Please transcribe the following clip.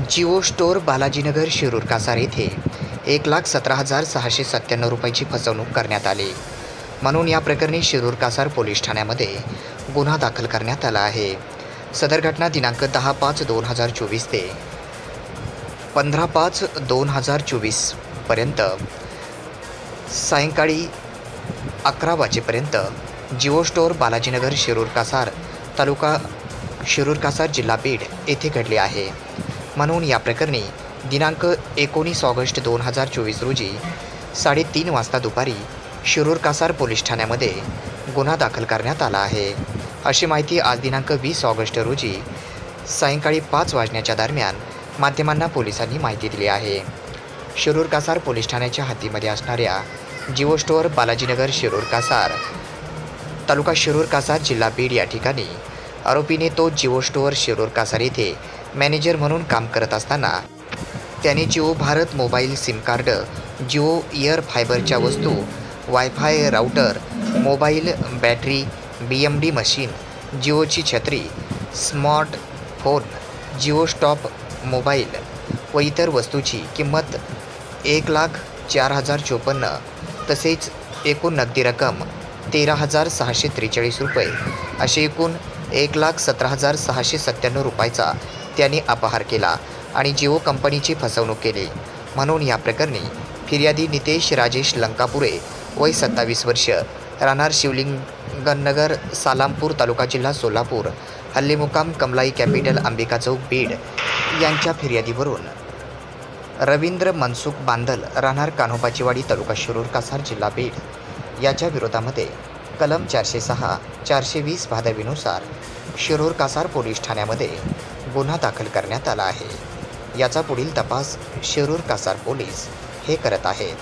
Jio store Balajinagar Shirur Kasar येथे एक लाख सतरा हजार सहाशे सत्त्याण्णव रुपयाची फसवणूक करण्यात आली. म्हणून या प्रकरणी शिरूर कासार पोलीस ठाण्यामध्ये गुन्हा दाखल करण्यात आला आहे. सदर घटना दिनांक दहा पाच दोन हजार चोवीस ते पंधरा पाच दोन हजार चोवीसपर्यंत सायंकाळी अकरा वाजेपर्यंत जिओ स्टोअर बालाजीनगर शिरूर कासार तालुका शिरूर कासार जिल्हा बीड येथे घडली आहे. म्हणून या प्रकरणी दिनांक एकोणीस ऑगस्ट दोन हजार चोवीस रोजी साडेतीन वाजता दुपारी शिरूर कासार पोलीस ठाण्यामध्ये गुन्हा दाखल करण्यात आला आहे. अशी माहिती आज दिनांक वीस ऑगस्ट रोजी सायंकाळी पाच वाजण्याच्या दरम्यान माध्यमांना पोलिसांनी माहिती दिली आहे. शिरूर कासार पोलीस ठाण्याच्या हद्दीमध्ये असणाऱ्या जिओ स्टोअर बालाजीनगर शिरूर कासार तालुका शिरूर कासार जिल्हा बीड या ठिकाणी आरोपीने तो जिओ स्टोअर शिरूर कासार येथे मॅनेजर म्हणून काम करत असताना त्याने Jio Bharat mobile SIM card Jio air फायबरच्या वस्तू wifi router mobile battery B M D machine जिओची छत्री smart phone Jio stop mobile व इतर वस्तूची किंमत एक लाख चार हजार चोपन्न तसेच एकूण नगदी रक्कम तेरा हजार सहाशे त्रेचाळीस रुपये असे एकूण एक लाख सतरा हजार सहाशे सत्त्याण्णव रुपयाचा त्यांनी अपहार केला आणि जिओ कंपनीची फसवणूक केली. म्हणून या प्रकरणी फिर्यादी नितेश राजेश लंकापुरे वय सत्तावीस वर्ष राहणार शिवलिंगनगर सालामपूर तालुका जिल्हा सोलापूर हल्लीमुकाम कमलाई कॅपिटल अंबिका चौक बीड यांच्या फिर्यादीवरून. रवींद्र मनसुख बांधल राहणार कान्होबाचीवाडी तालुका शिरूर कासार जिल्हा बीड. याच्या विरोधामध्ये कलम चारशे सहा चारशे वीस भादवीनुसार शिरूर कासार पोलीस ठाण्यामध्ये गुन्हा दाखल करण्यात आला आहे. याचा पुढील तपास शिरूर कासार पोलीस हे करत आहेत.